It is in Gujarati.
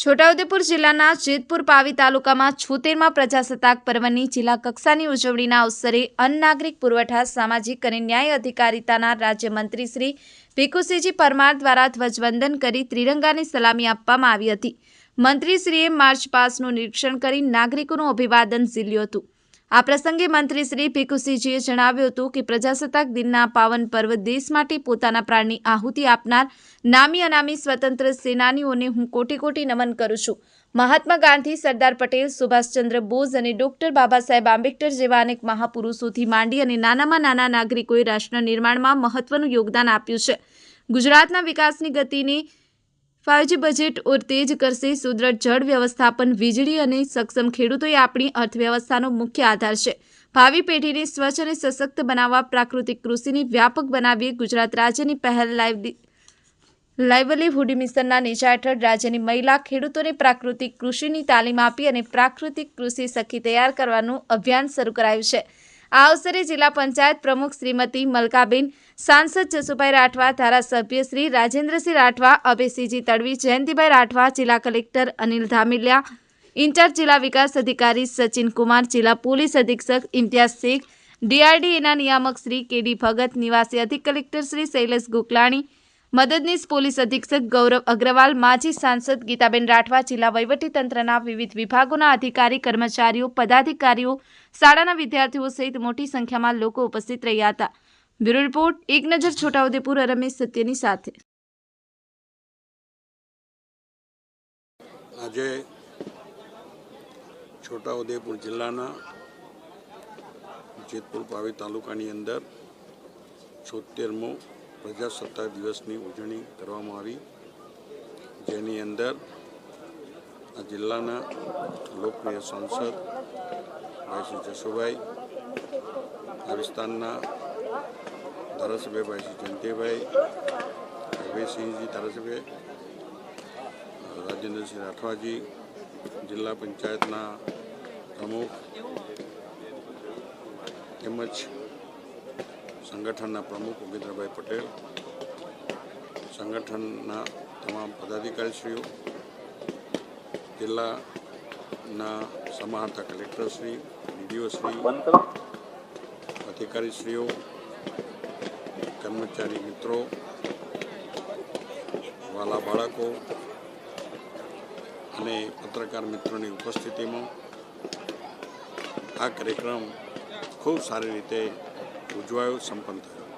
છોટાઉદેપુર જિલ્લાના જેતપુર પાવી તાલુકામાં છોતેરમાં પ્રજાસત્તાક પર્વની જિલ્લા કક્ષાની ઉજવણીના અવસરે અન્ન પુરવઠા, સામાજિક અને ન્યાય અધિકારિતાના રાજ્યમંત્રી શ્રી ભીખુસિંહજી પરમાર દ્વારા ધ્વજવંદન કરી ત્રિરંગાની સલામી આપવામાં આવી હતી. મંત્રીશ્રીએ માર્ચ પાસનું નિરીક્ષણ કરી નાગરિકોનું અભિવાદન ઝીલ્યું હતું. આ પ્રસંગે મંત્રી શ્રી ભીખુસિંહજીએ જણાવ્યું હતું કે પ્રજાસત્તાક દિનના પાવન પર્વ દેશ માટે પોતાના પ્રાણની આહુતિ આપનાર નામી અનામી સ્વતંત્ર સેનાનીઓને હું કોટી કોટી નમન કરું છું. મહાત્મા ગાંધી, સરદાર પટેલ, સુભાષચંદ્ર બોઝ અને ડોક્ટર બાબા સાહેબ આંબેડકર જેવા અનેક મહાપુરુષોથી માંડી અને નાનામાં નાના નાગરિકોએ રાષ્ટ્ર નિર્માણમાં મહત્વનું યોગદાન આપ્યું છે. ગુજરાતના વિકાસની ગતિને ફાઇવજી બજેટ ઓર તેજ કરશે સુદ્રઢ જળ વ્યવસ્થાપન વીજળી અને સક્ષમ ખેડૂતો એ આપણી અર્થવ્યવસ્થાનો મુખ્ય આધાર છે. ભાવિ પેઢીને સ્વચ્છ અને સશક્ત બનાવવા, પ્રાકૃતિક કૃષિની વ્યાપક બનાવીએ ગુજરાત રાજ્યની પહેલ લાઈવ લાઇવલીહુડ મિશનના નેજા હેઠળ રાજ્યની મહિલા ખેડૂતોને પ્રાકૃતિક કૃષિની તાલીમ આપી અને પ્રાકૃતિક કૃષિ સખી તૈયાર કરવાનું અભિયાન શરૂ કરાયું છે. આ અવસરે જિલ્લા પંચાયત પ્રમુખ શ્રીમતી મલકાબેન, સાંસદ જસુભાઈ રાઠવા, ધારાસભ્ય શ્રી રાજેન્દ્રસિંહ રાઠવા, અભયસિંહજી તડવી, જયંતિભાઈ રાઠવા, જિલ્લા કલેક્ટર અનિલ ધામિલિયા, ઇન્ચાર્જ જિલ્લા વિકાસ અધિકારી સચિન કુમાર જિલ્લા પોલીસ અધિક્ષક ઇમ્તિયાઝ શેખ ડીઆરડીએના નિયામક શ્રી કેડી ભગત, નિવાસી અધિક કલેક્ટર શ્રી શૈલેષ ગુકલાણી મદદનીશ પોલીસ અધિક્ષક ગૌરવ અગ્રવાલ, માજી સાંસદ ગીતાબેન રાઠવા, જિલ્લા વહીવટીતંત્રના વિવિધ વિભાગોના અધિકારી, કર્મચારીઓ, પદાધિકારીઓ, શાળાના વિદ્યાર્થીઓ સહિત મોટી સંખ્યામાં લોકો ઉપસ્થિત રહ્યા હતા. બ્યુરો રિપોર્ટ, એક નજર છોટાઉદેપુર, રમેશ સત્યની સાથે. આજે છોટાઉદેપુર જિલ્લાના જેતપુર પાવી તાલુકાની અંદર છોતેરમો પ્રજાસત્તાક દિવસની ઉજવણી કરવામાં આવી. જેની અંદર આ જિલ્લાના લોકપ્રિય સાંસદ ભાઈ શ્રી જસુભાઈ, આ વિસ્તારના ધારાસભ્ય ભાઈ શ્રી જયંતિભાઈ અભયસિંહજી ધારાસભ્ય, રાજેન્દ્રસિંહ રાઠવાજી, જિલ્લા પંચાયતના પ્રમુખ તેમજ સંગઠનના પ્રમુખ ઉગેન્દ્રભાઈ પટેલ સંગઠનના તમામ પદાધિકારીશ્રીઓ જિલ્લાના સમાહર્તા કલેક્ટરશ્રી ડીડીઓશ્રી અધિકારીશ્રીઓ કર્મચારી મિત્રો વાલા બાળકો અને પત્રકાર મિત્રોની ઉપસ્થિતિમાં આ કાર્યક્રમ ખૂબ સારી રીતે ઉજવાયો સંપન્ન થયો.